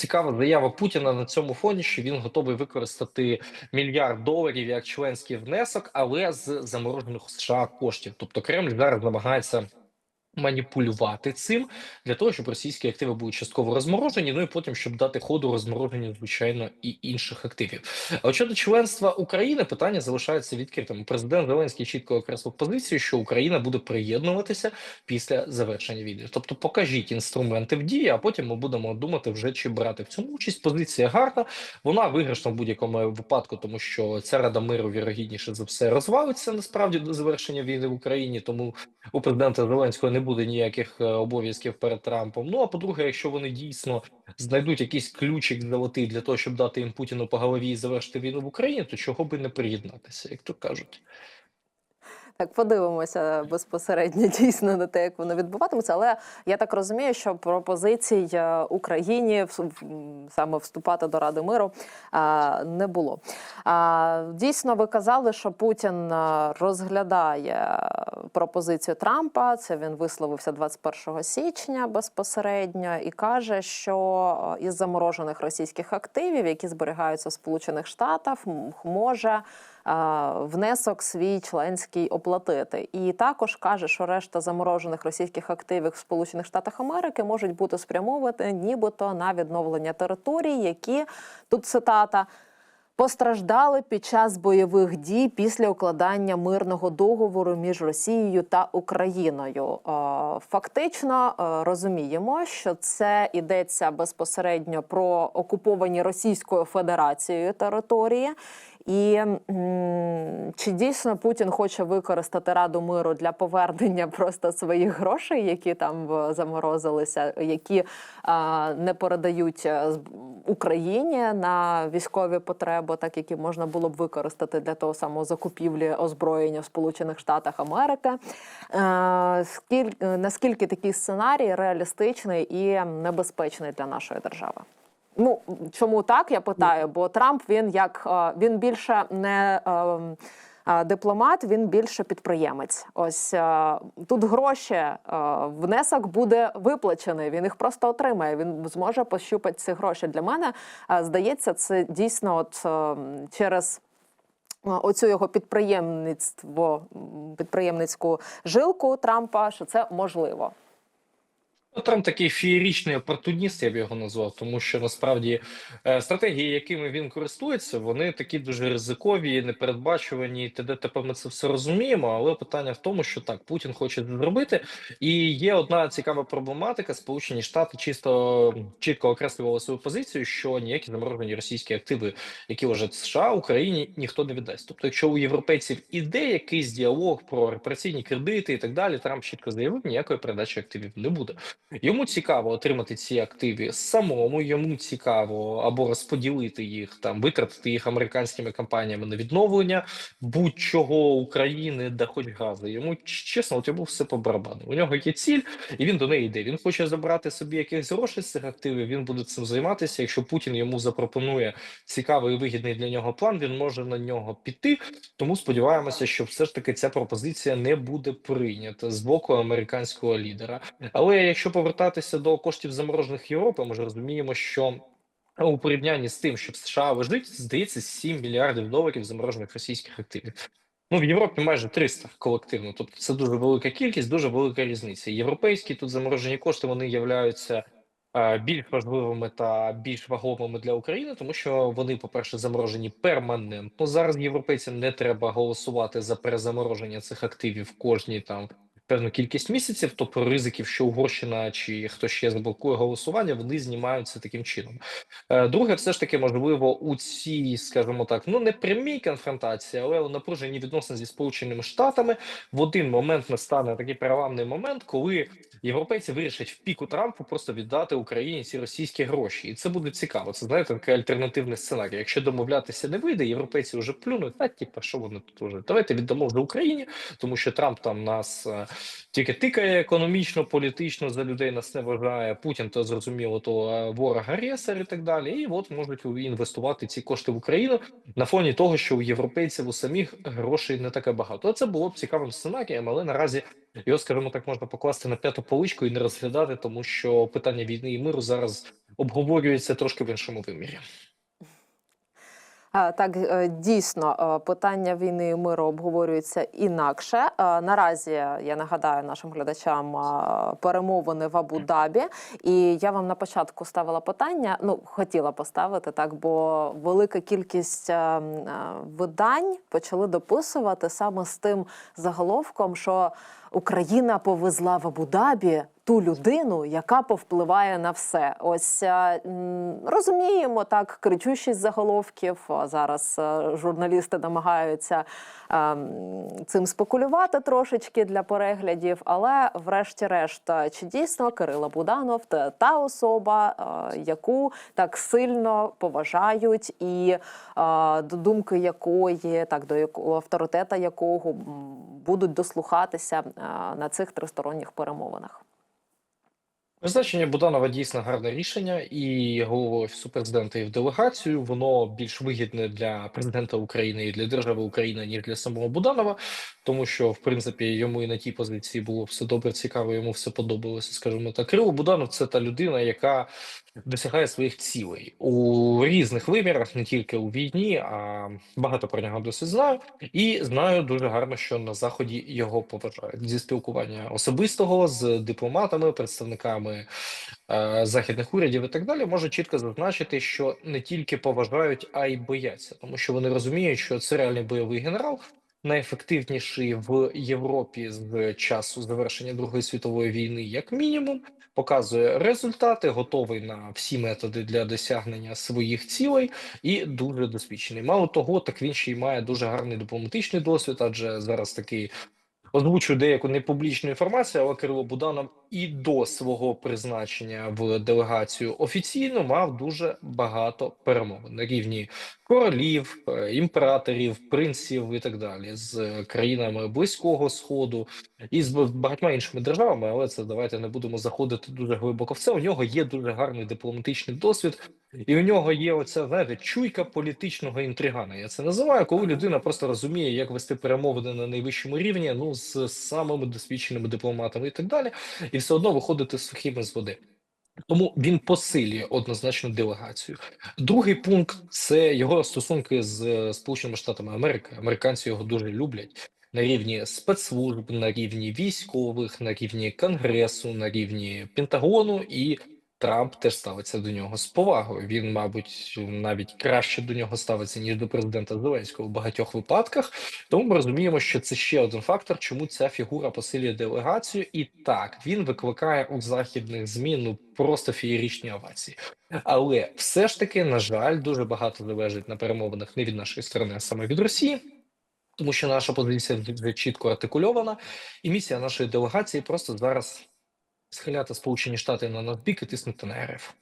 цікава заява Путіна на цьому фоні, що він готовий використати мільярд доларів як членський внесок, але з заморожених США коштів. Тобто Кремль зараз намагається. Маніпулювати цим для того, щоб російські активи були частково розморожені, ну і потім щоб дати ходу розмороженню, звичайно, і інших активів. А от щодо членства України питання залишається відкритим. Президент Зеленський чітко окреслив позицію, що Україна буде приєднуватися після завершення війни. Тобто, покажіть інструменти в дії, а потім ми будемо думати вже чи брати в цьому участь. Позиція гарна, вона виграшна в будь-якому випадку, тому що ця рада миру вірогідніше за все розвалиться насправді до завершення війни в Україні. Тому у президента Зеленського не буде ніяких е, обов'язків перед Трампом. Ну а по-друге, якщо вони дійсно знайдуть якийсь ключик золотий для того, щоб дати їм Путіну по голові і завершити війну в Україні, то чого би не приєднатися, як то кажуть. Так, подивимося безпосередньо дійсно на те, як воно відбуватиметься. Але я так розумію, що пропозицій е, Україні саме вступати до Ради миру е, не було. Дійсно, ви казали, що Путін е, розглядає пропозицію Трампа. Це він висловився 21 січня безпосередньо і каже, що із заморожених російських активів, які зберігаються в Сполучених Штатах, може внесок свій членський оплатити. І також каже, що решта заморожених російських активів в Сполучених Штатах Америки можуть бути спрямовані нібито на відновлення територій, які тут цитата. Постраждали під час бойових дій після укладання мирного договору між Росією та Україною. Фактично розуміємо, що це йдеться безпосередньо про окуповані Російською Федерацією території. І чи дійсно Путін хоче використати Раду миру для повернення просто своїх грошей, які там е, заморозилися, які а, не передають е, Україні на військові потреби, так які можна було б використати для того самого закупівлі озброєння в Сполучених Штатах Америки? Е, скіль, наскільки такий сценарій реалістичний і небезпечний для нашої держави? Ну чому так? Я питаю, бо Трамп він як е, він більше не ем, е, дипломат, він більше підприємець. Ось е, тут гроші, е, внесок буде виплачений. Він їх просто отримає. Він зможе пощупати ці гроші. Для мене е, здається, це дійсно от е, через. е, Оцю його підприємництво, підприємницьку жилку Трампа, що це можливо. Ну, Трамп такий феєрічний опортуніст, я б його назвав, тому що насправді е, стратегії, якими він користується, вони такі дуже ризикові, непередбачувані. т.д. т.п. ми це все розуміємо. Але питання в тому, що так Путін хоче зробити, і є одна цікава проблематика. Сполучені Штати чисто чітко окреслювали свою позицію, що ніякі заморожені російські активи, які лежать США, Україні ніхто не віддасть. Тобто, якщо у європейців іде якийсь діалог про репараційні кредити і так далі, Трамп чітко заявив, ніякої передачі активів не буде. Йому цікаво отримати ці активи самому. Йому цікаво або розподілити їх там, витратити їх американськими компаніями на відновлення будь-чого України, да хоч газу. Йому чесно, от йому все по барабану. У нього є ціль, і він до неї йде. Він хоче забрати собі якихось грошей з цих активів. Він буде цим займатися. Якщо Путін йому запропонує цікавий і вигідний для нього план, він може на нього піти. Тому сподіваємося, що все ж таки ця пропозиція не буде прийнята з боку американського лідера. Але якщо повертатися до коштів заморожених Європи, ми ж розуміємо, що у порівнянні з тим, що в США лежить, здається, 7 мільярдів доларів заморожених російських активів. Ну, в Європі майже 300 колективно. Тобто це дуже велика кількість, дуже велика різниця. Європейські тут заморожені кошти вони являються е, більш важливими та більш вагомими для України, тому що вони, по-перше, заморожені перманентно. Зараз європейцям не треба голосувати за перезамороження цих активів кожні там певну кількість місяців, тобто ризиків, що Угорщина чи хто ще заблокує голосування, вони знімаються таким чином. Е, Друге, все ж таки, можливо, у цій, скажімо так, ну не прямій конфронтації, але у напруженні відносин зі Сполученими Штатами в один момент настане такий переламний момент, коли європейці вирішать в піку Трампу просто віддати Україні ці російські гроші, і це буде цікаво. Це знаєте, такий альтернативний сценарій. Якщо домовлятися не вийде, європейці вже плюнуть. Та типа, що вони тут уже давайте віддамо вже Україні, тому що Трамп там нас е, тільки тикає економічно, політично за людей нас не вважає. Путін то зрозуміло, то е, ворог агресор і так далі. І от можуть інвестувати ці кошти в Україну на фоні того, що у європейців у самих грошей не таке багато. Це було б цікавим сценарієм, але наразі його, скажімо так, можна покласти на п'яту поличку і не розглядати, тому що питання війни і миру зараз обговорюється трошки в іншому вимірі. А, Так, е, дійсно, е, питання війни і миру обговорюється інакше. Е, Наразі я нагадаю нашим глядачам е, перемовини в Абу-Дабі. І я вам на початку ставила питання. Ну, хотіла поставити так, бо велика кількість е, е, видань почали дописувати саме з тим заголовком, що Україна повезла в Абу-Дабі ту людину, яка повпливає на все. Ось е, розуміємо так, кричущість заголовків. Зараз е, журналісти намагаються е, цим спекулювати трошечки для переглядів. Але, врешті-решт, чи дійсно Кирило Буданов та, особа, яку так сильно поважають, і до думки якої, так до якого авторитета якого будуть дослухатися на цих тристоронніх перемовинах. Призначення Буданова дійсно гарне рішення, і голову офісу президента і в делегацію воно більш вигідне для президента України і для держави України, ніж для самого Буданова, тому що в принципі йому і на тій позиції було все добре, цікаво, йому все подобалося. Скажімо так, Кирило Буданов це та людина, яка досягає своїх цілей у різних вимірах, не тільки у війні, а багато про нього досить знаю. І знаю дуже гарно, що на заході його поважають зі спілкування особистого з дипломатами, представниками е, західних урядів і так далі. Можу чітко зазначити, що не тільки поважають, а й бояться, тому що вони розуміють, що це реальний бойовий генерал. Найефективніший в Європі з часу завершення Другої світової війни, як мінімум, показує результати, готовий на всі методи для досягнення своїх цілей і дуже досвідчений. Мало того, так він ще й має дуже гарний дипломатичний досвід, адже зараз такий озвучую деяку непублічну інформацію, але Кирило Буданов і до свого призначення в делегацію офіційно мав дуже багато перемовин на рівні королів, е, імператорів, принців і так далі з країнами близького сходу і з багатьма іншими державами. Але це давайте не будемо заходити дуже глибоко в це. У нього є дуже гарний дипломатичний досвід, і у нього є оця знаєте, чуйка політичного інтригана. Я це називаю, коли людина просто розуміє, як вести перемовини на найвищому рівні, ну з самими досвідченими дипломатами і так далі, і все одно виходити сухими з води. Тому він посилює однозначно делегацію. Другий пункт це його стосунки з е, Сполученими Штатами Америки. Американці його дуже люблять на рівні спецслужб, на рівні військових, на рівні конгресу, на рівні Пентагону і. Трамп теж ставиться до нього з повагою. Він, мабуть, навіть краще до нього ставиться ніж до президента Зеленського в багатьох випадках. Тому ми розуміємо, що це ще один фактор, чому ця фігура посилює делегацію, і так він викликає у західних змі ну просто феєричні овації. Але все ж таки, на жаль, дуже багато залежить на перемовинах не від нашої сторони, а саме від Росії. Тому що наша позиція вже чітко артикульована, і місія нашої делегації просто зараз схиляти Сполучені Штати на надбік і тиснути на РФ.